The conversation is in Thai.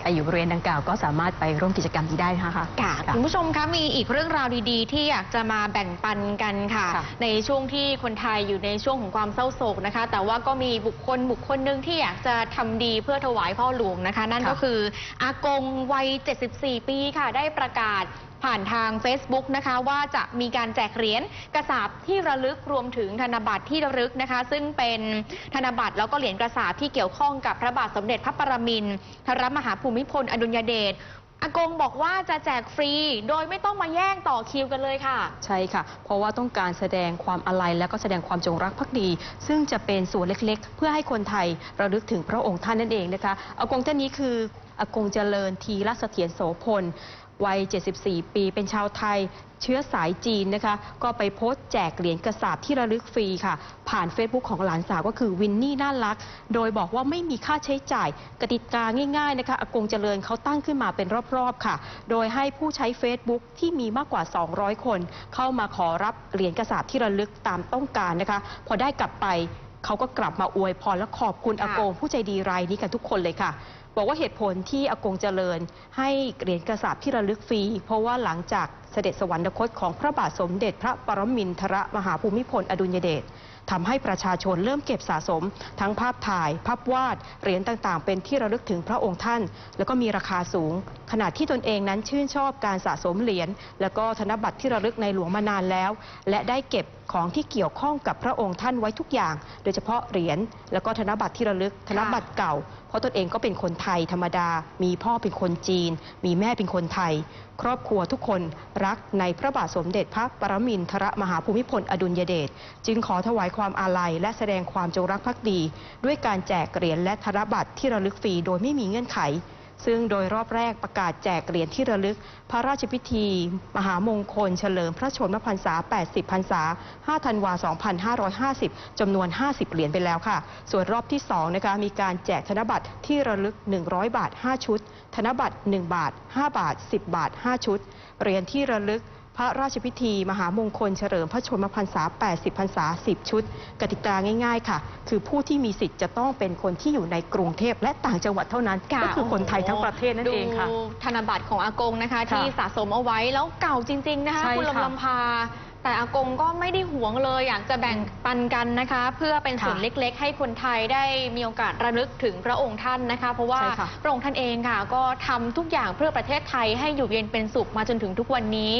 ใครอยู่บริเวณดังกล่าวก็สามารถไปร่วมกิจกรรมนี้ได้นะคะค่ะค่ะ คุณผู้ชมคะมีอีกเรื่องราวดีๆ ที่อยากจะมาแบ่งปันกันค่ะ ค่ะในช่วงที่คนไทยอยู่ในช่วงของความเศร้าโศกนะคะ แต่ว่าก็มีบุคคลบุคคลหนึ่งที่อยากจะทำดีเพื่อถวายพ่อหลวงนะคะ นั่นก็คืออากงวัย 74 ปีค่ะ ได้ประกาศ ผ่านทาง Facebook นะคะว่าจะมีการแจกเหรียญกระสาบที่ระลึกรวมถึงธนบัตรที่ระลึกนะคะ ซึ่งเป็นธนบัตรแล้วก็เหรียญกระสาบที่เกี่ยวข้องกับพระบาทสมเด็จพระปรมินทรมหาภูมิพลอดุลยเดชอากงบอกว่าจะแจกฟรี โดยไม่ต้องมาแย่งต่อคิวกันเลยค่ะ ใช่ค่ะ เพราะว่าต้องการแสดงความอาลัยและก็แสดงความจงรักภักดี ซึ่งจะเป็นส่วนเล็กๆ เพื่อให้คนไทยระลึกถึงพระองค์ท่านนั่นเองนะคะอากงท่านนี้คือ อากงเจริญทีรัสเถียรโสพลวัย 74 ปี เป็นชาวไทยเชื้อสายจีนนะคะ ก็ไปโพสต์แจกเหรียญกระสาบที่ระลึกฟรีค่ะ ผ่าน Facebook ของหลานสาวก็คือวินนี่น่ารัก โดยบอกว่าไม่มีค่าใช้จ่าย กติกาง่ายๆนะคะอากงเจริญเขาตั้งขึ้นมาเป็นรอบๆค่ะ โดยให้ผู้ใช้ Facebook ที่มีมากกว่า 200 คน เข้ามาขอรับเหรียญกระสาบที่ระลึกตามต้องการนะคะ พอได้กลับไปเขาก็กลับมาอวยพรและขอบคุณอากงผู้ใจดีรายนี้กันทุกคนเลยค่ะบอกว่าเหตุผลที่อากงเจริญ ให้เหรียญกระสาบที่ระลึกฟรี เพราะว่าหลังจากเสด็จสวรรคตของพระบาทสมเด็จพระปรมินทรมหาภูมิพลอดุลยเดชทำให้ประชาชนเริ่มเก็บสะสม ทั้งภาพถ่าย ภาพวาด เหรียญต่างๆ เป็นที่ระลึกถึงพระองค์ท่าน แล้วก็มีราคาสูง ขณะที่ตนเองนั้นชื่นชอบการสะสมเหรียญแล้วก็ธนบัตรที่ระลึกในหลวงมานานแล้ว และได้เก็บของที่เกี่ยวข้องกับพระองค์ท่านไว้ทุกอย่าง โดยเฉพาะเหรียญแล้วก็ธนบัตรที่ระลึกธนบัตรเก่า เพราะตนเองก็เป็นคนไทยยธรรมดา มีพ่อเป็นคนจีน มีแม่เป็นคนไทย ครอบครัวทุกคนรักในพระบาทสมเด็จพระปรมินทรมหาภูมิพลอดุลยเดชจึงขอถวายความอาลัยและแสดงความจงรักภักดี ด้วยการแจกเหรียญและธนบัตรที่ระลึกฟรีโดยไม่มีเงื่อนไข ซึ่งโดยรอบแรกประกาศแจกเหรียญที่ระลึก พระราชพิธี มหามงคล เฉลิมพระชนมพรรษา 80 พรรษา 5 ธันวา 2550 จำนวน 50 เหรียญไปแล้วค่ะ ส่วนรอบที่ 2 นะคะ มีการแจกธนบัตรที่ระลึก 100 บาท 5 ชุด ธนบัตร 1 บาท 5 บาท 10 บาท 5 ชุด เหรียญที่ระลึก ระราชพิธี มหามงคลเฉลิมพระชนมพรรษา 80 พรรษา 10 ชุด กติกาง่าย ๆ ค่ะ คือผู้ที่มีสิทธิ์จะต้องเป็นคนที่อยู่ในกรุงเทพและต่างจังหวัดเท่านั้นค่ะก็คือคนไทยทั้งประเทศนั่นเองค่ะ ดูธนบัตรของอากงนะคะค่ะที่สะสมเอาไว้แล้วเก่าจริง ๆ นะคะ ใช่คุณลำค่ะ ลำพา แต่อากงก็ไม่ได้หวงเลย อยากจะแบ่งปันกันนะคะ เพื่อเป็นส่วนค่ะเล็กๆ ให้คนไทยได้มีโอกาสระลึกถึงพระองค์ท่านนะคะ เพราะว่าใช่ค่ะ พระองค์ท่านเองค่ะ ก็ทำทุกอย่างเพื่อประเทศไทยให้อยู่เย็นเป็นสุขมาจนถึงทุกวันนี้